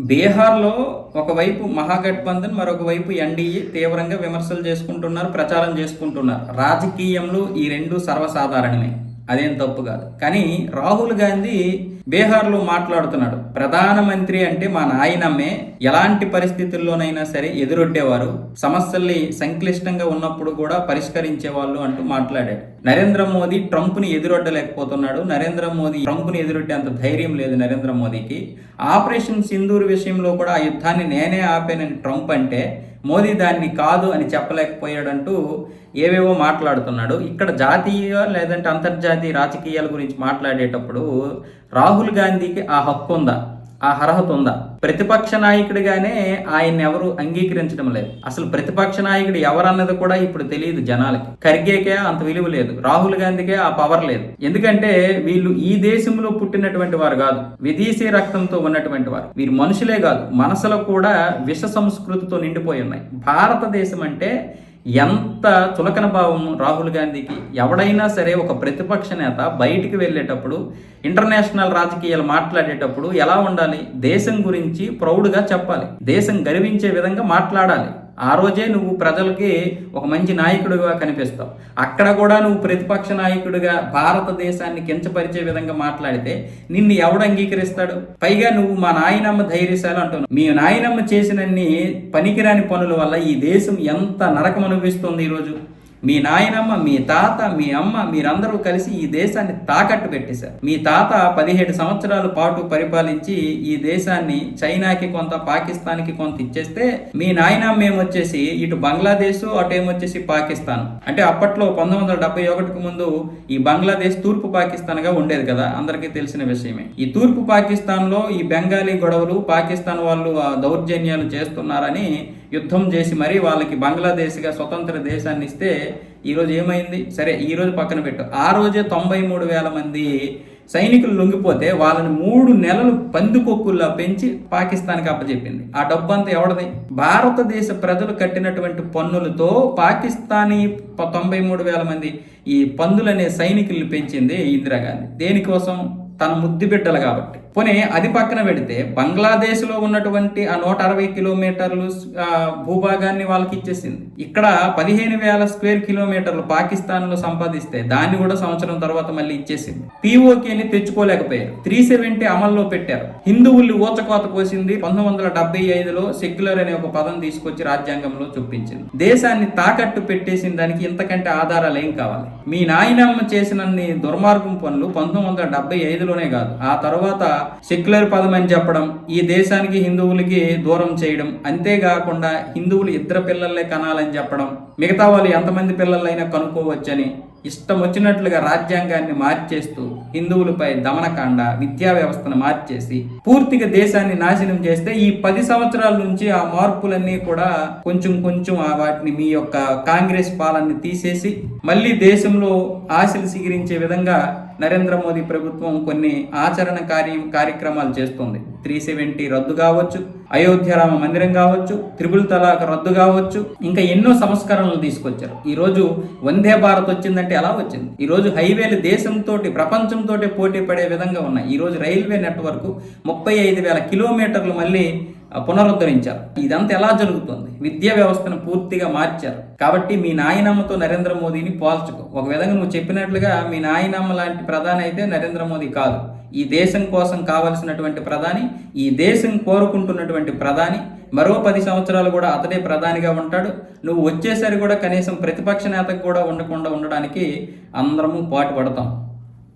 బీహార్లో ఒకవైపు మహాగఠబంధన్ మరొక వైపు ఎన్డీఏ తీవ్రంగా విమర్శలు చేసుకుంటున్నారు ప్రచారం చేసుకుంటున్నారు. రాజకీయంలో ఈ రెండు సర్వసాధారణమే. అదేం తప్పు కాదు. కానీ రాహుల్ గాంధీ బీహార్లో మాట్లాడుతున్నాడు. ప్రధానమంత్రి అంటే మా నాయనమ్మే ఎలాంటి పరిస్థితుల్లోనైనా సరే ఎదురొడ్డేవారు సమస్యల్ని సంక్లిష్టంగా ఉన్నప్పుడు కూడా పరిష్కరించే వాళ్ళు అంటూ మాట్లాడాడు. నరేంద్ర మోదీ ట్రంప్ని ఎదురొడ్డలేకపోతున్నాడు. నరేంద్ర మోదీ ట్రంప్ని ఎదురొడ్డే అంత ధైర్యం లేదు నరేంద్ర మోదీకి. ఆపరేషన్ సింధూర్ విషయంలో కూడా ఆ యుద్ధాన్ని నేనే ఆపానని ట్రంప్ అంటే మోదీ దాన్ని కాదు అని చెప్పలేకపోయాడంటూ ఏవేవో మాట్లాడుతున్నాడు. ఇక్కడ జాతీయ లేదంటే అంతర్జాతీయ రాజకీయాల గురించి మాట్లాడేటప్పుడు రాహుల్ గాంధీకి ఆ హక్కు ఉందా ఆ అర్హత ఉందా? ప్రతిపక్ష నాయకుడిగానే ఆయన ఎవరు అంగీకరించడం లేదు. అసలు ప్రతిపక్ష నాయకుడు ఎవరన్నది కూడా ఇప్పుడు తెలియదు జనాలకి. ఖర్గేకే అంత విలువ లేదు. రాహుల్ గాంధీకే ఆ పవర్ లేదు. ఎందుకంటే వీళ్ళు ఈ దేశంలో పుట్టినటువంటి వారు కాదు. విదేశీ రక్తంతో ఉన్నటువంటి వారు. వీరు మనుషులే కాదు. మనసులో కూడా విష సంస్కృతితో నిండిపోయి ఉన్నాయి. భారతదేశం అంటే ఎంత చులకన భావం రాహుల్ గాంధీకి? ఎవడైనా సరే ఒక ప్రతిపక్ష నేత బయటికి వెళ్ళేటప్పుడు ఇంటర్నేషనల్ రాజకీయాలు మాట్లాడేటప్పుడు ఎలా ఉండాలి? దేశం గురించి ప్రౌడ్గా చెప్పాలి. దేశం గర్వించే విధంగా మాట్లాడాలి. ఆ రోజే నువ్వు ప్రజలకి ఒక మంచి నాయకుడిగా కనిపిస్తావు. అక్కడ కూడా నువ్వు ప్రతిపక్ష నాయకుడిగా భారతదేశాన్ని కించపరిచే విధంగా మాట్లాడితే నిన్ను ఎవడు అంగీకరిస్తాడు? పైగా నువ్వు మా నాయనమ్మ ధైర్యశాలు అంటున్నావు. మీ నాయనమ్మ చేసినన్ని పనికిరాని పనుల వల్ల ఈ దేశం ఎంత నరకం అనుభవిస్తుంది ఈరోజు? మీ నాయనమ్మ మీ తాత మీ అమ్మ మీరందరూ కలిసి ఈ దేశాన్ని తాకట్టు పెట్టేశారు. మీ తాత పదిహేడు సంవత్సరాల పాటు పరిపాలించి ఈ దేశాన్ని చైనాకి కొంత పాకిస్తాన్కి కొంత ఇచ్చేస్తే మీ నాయనమ్మ ఏమొచ్చేసి ఇటు బంగ్లాదేశ్ అటు ఏమొచ్చేసి పాకిస్తాన్. అంటే అప్పట్లో పంతొమ్మిది వందల డెబ్బై ఒకటికి ముందు ఈ బంగ్లాదేశ్ తూర్పు పాకిస్తాన్గా ఉండేది కదా అందరికీ తెలిసిన విషయమే. ఈ తూర్పు పాకిస్తాన్లో ఈ బెంగాలీ గొడవలు పాకిస్తాన్ వాళ్ళు ఆ దౌర్జన్యాలు చేస్తున్నారని యుద్ధం చేసి మరీ వాళ్ళకి బంగ్లాదేశ్గా స్వతంత్ర దేశాన్ని ఇస్తే ఈరోజు ఏమైంది? సరే ఈరోజు పక్కన పెట్టు. ఆ రోజే తొంభై మూడు వేల మంది సైనికులు లొంగిపోతే వాళ్ళని మూడు నెలలు పందికొక్కుల్లా పెంచి పాకిస్తాన్కి అప్పచెప్పింది ఆ డబ్బు అంతా ఎవడది భారతదేశ ప్రజలు కట్టినటువంటి పన్నులతో పాకిస్తానీ తొంభై మూడు వేల మంది ఈ పందులనే సైనికుల్ని పెంచింది ఇందిరాగాంధీ. దేనికోసం? తన ముద్దు బిడ్డలు కాబట్టి. పోనీ అది పక్కన పెడితే బంగ్లాదేశ్లో ఉన్నటువంటి ఆ నూట అరవై కిలోమీటర్లు భూభాగాన్ని వాళ్ళకి ఇచ్చేసింది. ఇక్కడ పదిహేను వేల స్క్వేర్ కిలోమీటర్లు పాకిస్తాన్లో సంపాదిస్తే దాన్ని కూడా సంవత్సరం తర్వాత మళ్ళీ ఇచ్చేసింది. పిఓకేని తెచ్చుకోలేకపోయారు. త్రీ సెవెంటీ అమల్లో పెట్టారు. హిందువుల్ని ఊచకోత కోసింది పంతొమ్మిది వందల డెబ్బై ఐదులో సెక్యులర్ అనే ఒక పదం తీసుకొచ్చి రాజ్యాంగంలో చూపించింది. దేశాన్ని తాకట్టు పెట్టేసిన దానికి ఇంతకంటే ఆధారాలు ఏం కావాలి? మీ నాయనమ్మ చేసినన్ని దుర్మార్గం పనులు పంతొమ్మిది వందల డెబ్బై ఐదులోనే కాదు. ఆ తర్వాత సెక్యులర్ పదం అని చెప్పడం ఈ దేశానికి హిందువులకి దూరం చేయడం అంతేకాకుండా హిందువులు ఇద్దరు పిల్లలే కనాలని చెప్పడం మిగతా వాళ్ళు ఎంతమంది పిల్లలైనా కనుక్కోవచ్చని ఇష్టం వచ్చినట్లుగా రాజ్యాంగాన్ని మార్చేస్తూ హిందువులపై దమనకాండ విద్యా వ్యవస్థను మార్చేసి పూర్తిగా దేశాన్ని నాశనం చేస్తే ఈ పది సంవత్సరాల నుంచి ఆ మార్పులన్నీ కూడా కొంచెం కొంచెం ఆ వాటిని మీ యొక్క కాంగ్రెస్ పాలనని తీసేసి మళ్ళీ దేశంలో ఆశలు సిగిరించే విధంగా నరేంద్ర మోదీ ప్రభుత్వం కొన్ని ఆచరణ కార్యం కార్యక్రమాలు చేస్తుంది. త్రీ సెవెంటీ రద్దు కావచ్చు అయోధ్య రామ మందిరం కావచ్చు త్రిపుల్ తలాక్ రద్దు కావచ్చు ఇంకా ఎన్నో సంస్కరణలు తీసుకొచ్చారు. ఈరోజు వందే భారత్ వచ్చిందంటే ఎలా వచ్చింది? ఈరోజు హైవేలు దేశంతో ప్రపంచంతో పోటీ పడే విధంగా ఉన్నాయి. ఈరోజు రైల్వే నెట్వర్క్ ముప్పై ఐదు వేల కిలోమీటర్లు మళ్ళీ పునరుద్ధరించారు. ఇదంతా ఎలా జరుగుతుంది? విద్యా వ్యవస్థను పూర్తిగా మార్చారు. కాబట్టి మీ నాయనమ్మతో నరేంద్ర మోదీని పోల్చుకో. ఒక విధంగా నువ్వు చెప్పినట్లుగా మీ నాయనమ్మ లాంటి ప్రధాని అయితే నరేంద్ర మోదీ కాదు. ఈ దేశం కోసం కావలసినటువంటి ప్రధాని ఈ దేశం కోరుకుంటున్నటువంటి ప్రధాని మరో పది సంవత్సరాలు కూడా అతడే ప్రధానిగా ఉంటాడు. నువ్వు వచ్చేసరి కూడా కనీసం ప్రతిపక్ష నేతకు కూడా ఉండకుండా ఉండడానికి అందరము పాటుపడతాం.